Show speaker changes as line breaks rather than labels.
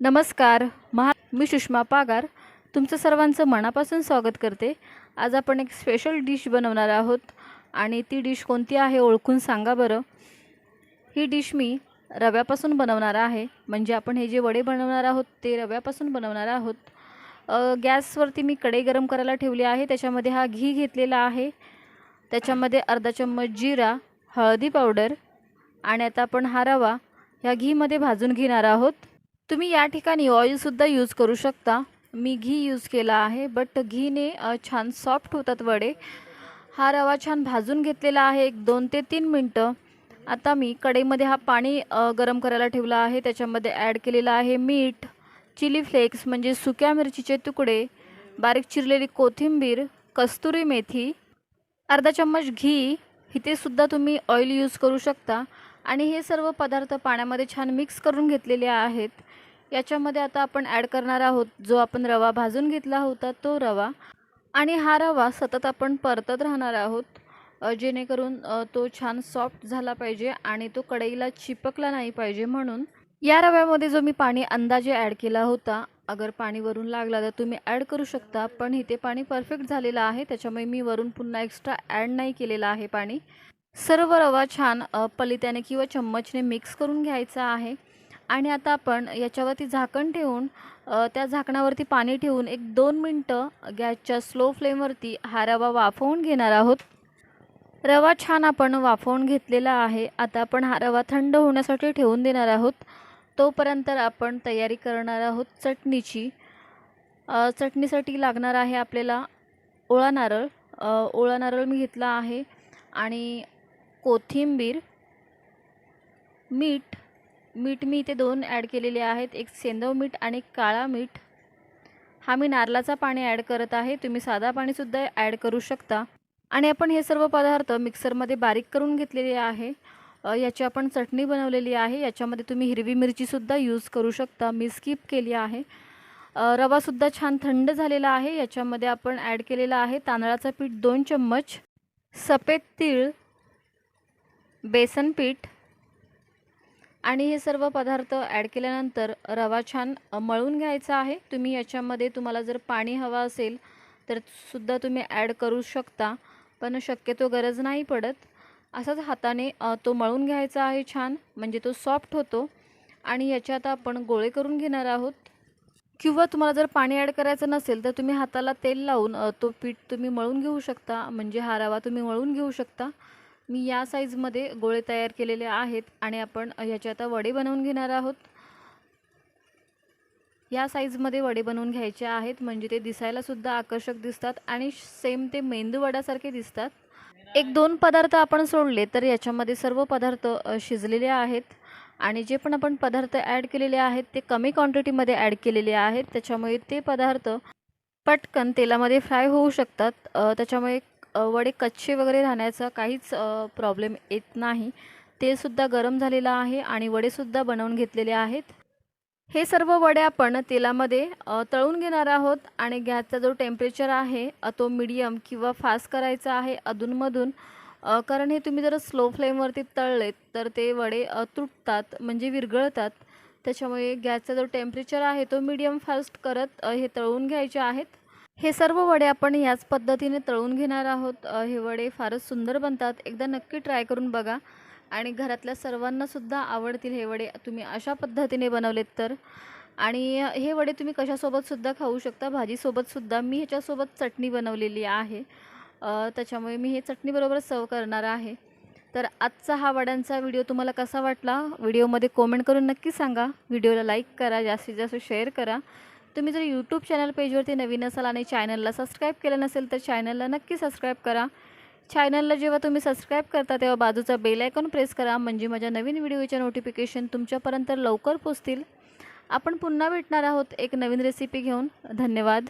नमस्कार महा मी सुषमा पागार. तुमचं सर्वांचं मनापासून स्वागत करते. आज आपण एक स्पेशल डिश बनवणार आहोत. आणि ती डिश कोणती आहे ओळखून सांगा बरं. ही डिश मी रव्यापासून बनवणार आहे. म्हणजे आपण हे जे वडे बनवणार आहोत ते रव्यापासून बनवणार आहोत. गॅसवरती मी कढई गरम करायला ठेवली आहे. त्याच्यामध्ये हा घी घेतलेला आहे. त्याच्यामध्ये अर्धा चम्मच जिरा हळदी पावडर आणि आता आपण हा रवा ह्या घीमध्ये भाजून घेणार आहोत. तुम्ही या ठिकाणी ऑइलसुद्धा यूज करू शकता. मी घी यूज केला आहे बट घीने छान सॉफ्ट होतात वडे. हा रवा छान भाजून घेतलेला आहे एक दोन ते तीन मिनटं. आता मी कढईमध्ये हा पाणी गरम करायला ठेवला आहे. त्याच्यामध्ये ॲड केलेलं आहे मीठ चिली फ्लेक्स म्हणजे सुक्या मिरचीचे तुकडे बारीक चिरलेली कोथिंबीर कस्तुरी मेथी अर्धा चम्मच घी. इथे सुद्धा तुम्ही ऑइल यूज करू शकता. आणि हे सर्व पदार्थ पाण्यामध्ये छान मिक्स करून घेतलेले आहेत. याच्यामध्ये आता आपण ॲड करणार आहोत जो आपण रवा भाजून घेतला होता तो रवा. आणि हा रवा सतत आपण परतत राहणार आहोत जेणेकरून तो छान सॉफ्ट झाला पाहिजे आणि तो कढईला चिपकला नाही पाहिजे म्हणून. या रव्यामध्ये जो मी पाणी अंदाजे ॲड केला होता अगर पाणी वरून लागला तर तुम्ही ॲड करू शकता पण इथे पाणी परफेक्ट झालेलं आहे त्याच्यामुळे मी वरून पुन्हा एक्स्ट्रा ॲड नाही केलेलं आहे पाणी. सर्व रवा छान पलित्याने किंवा चम्मचने मिक्स करून घ्यायचा आहे. आणि आता आपण याच्यावरती झाकण ठेवून त्या झाकणावरती पाणी ठेवून एक दोन मिनटं गॅसच्या स्लो फ्लेमवरती हा रवा वाफवून घेणार आहोत. रवा छान आपण वाफवून घेतलेला आहे. आता आपण हा रवा थंड होण्यासाठी ठेवून देणार आहोत. तोपर्यंत आपण तयारी करणार आहोत चटणीची. चटणीसाठी लागणार आहे आपल्याला ओळा नारळ. ओळा नारळ मी घेतला आहे. आणि कोथिंबीर मीठ मीठ मी इथे दोन ॲड केलेले आहेत. एक सेंदव मीठ आणि एक काळा मीठ. हा मी नारळाचा पाणी ॲड करत आहे. तुम्ही साधा पाणीसुद्धा ॲड करू शकता. आणि आपण हे सर्व पदार्थ मिक्सरमध्ये बारीक करून घेतलेले आहे. याची आपण चटणी बनवलेली आहे. याच्यामध्ये तुम्ही हिरवी मिरचीसुद्धा यूज करू शकता. मी स्किप केली आहे. रवासुद्धा छान थंड झालेला आहे. याच्यामध्ये आपण ॲड केलेला आहे तांदळाचं पीठ दोन चम्मच. सफेद तीळ बेसन पीठ आणि हे सर्व पदार्थ ॲड केल्यानंतर रवा छान मळून घ्यायचा आहे. तुम्ही याच्यामध्ये तुम्हाला जर पाणी हवं असेल तर सुद्धा तुम्ही ॲड करू शकता पण शक्यतो गरज नाही पडत. असाच हाताने तो मळून घ्यायचा आहे छान म्हणजे तो सॉफ्ट होतो. आणि याच्यात आपण गोळे करून घेणार आहोत. किंवा तुम्हाला जर पाणी ॲड करायचं नसेल तर तुम्ही हाताला तेल लावून तो पीठ तुम्ही मळून घेऊ शकता म्हणजे हा रवा तुम्ही मळून घेऊ शकता. मी या साईजमध्ये गोळे तयार केलेले आहेत आणि आपण ह्याचे आता वडे बनवून घेणार आहोत. या साईजमध्ये वडे बनवून घ्यायचे आहेत म्हणजे ते दिसायलासुद्धा आकर्षक दिसतात आणि सेम ते मेंदू वड्यासारखे दिसतात. एक दोन पदार्थ आपण सोडले तर याच्यामध्ये सर्व पदार्थ शिजलेले आहेत आणि जे पण आपण पदार्थ ॲड केलेले आहेत ते कमी क्वांटिटीमध्ये ॲड केलेले आहेत. त्याच्यामुळे ते पदार्थ पटकन तेलामध्ये फ्राय होऊ शकतात. त्याच्यामुळे वडे कच्चे वगैरे राहण्याचा काहीच प्रॉब्लेम येत नाही. ते सुद्धा गरम झालेलं आहे आणि वडेसुद्धा बनवून घेतलेले आहेत. हे सर्व वडे आपण तेलामध्ये तळून घेणार आहोत आणि गॅसचा जो टेम्परेचर आहे तो मीडियम किंवा फास्ट करायचा आहे अधूनमधून. कारण हे तुम्ही जर स्लो फ्लेमवरती तळलेत तर ते वडे तुटतात म्हणजे विरघळतात. त्याच्यामुळे गॅसचा जो टेम्परेचर आहे तो मीडियम फास्ट करत हे तळून घ्यायचे आहेत. हे सर्व वडे आपण याच पद्धतीने तळून घेणार आहोत. हे वडे फारच सुंदर बनतात. एकदा नक्की ट्राय करून बघा. आणि घरातल्या सर्वांनासुद्धा आवडतील हे वडे. तुम्ही अशा पद्धतीने बनवलेत तर. आणि हे वडे तुम्ही कशासोबतसुद्धा खाऊ शकता? भाजीसोबतसुद्धा मी ह्याच्यासोबत चटणी बनवलेली आहे. त्याच्यामुळे मी हे चटणीबरोबर सर्व करणार आहे. तर आजचा हा वड्यांचा व्हिडिओ तुम्हाला कसा वाटला? व्हिडिओमध्ये कॉमेंट करून नक्की सांगा. व्हिडिओला लाईक करा. जास्तीत जास्त शेअर करा. तुम्ही जर यूट्यूब चॅनल पेजवरती नवीन असाल आणि चॅनलला सबस्क्राईब केलं नसेल तर चॅनलला नक्की सबस्क्राईब करा. चॅनलला जेव्हा तुम्ही सबस्क्राईब करता तेव्हा बाजूचा बेल आयकॉन प्रेस करा. म्हणजे माझ्या नवीन व्हिडिओचे नोटिफिकेशन तुमच्यापर्यंत लवकर पोचतील. आपण पुन्हा भेटणार आहोत एक नवीन रेसिपी घेऊन. धन्यवाद.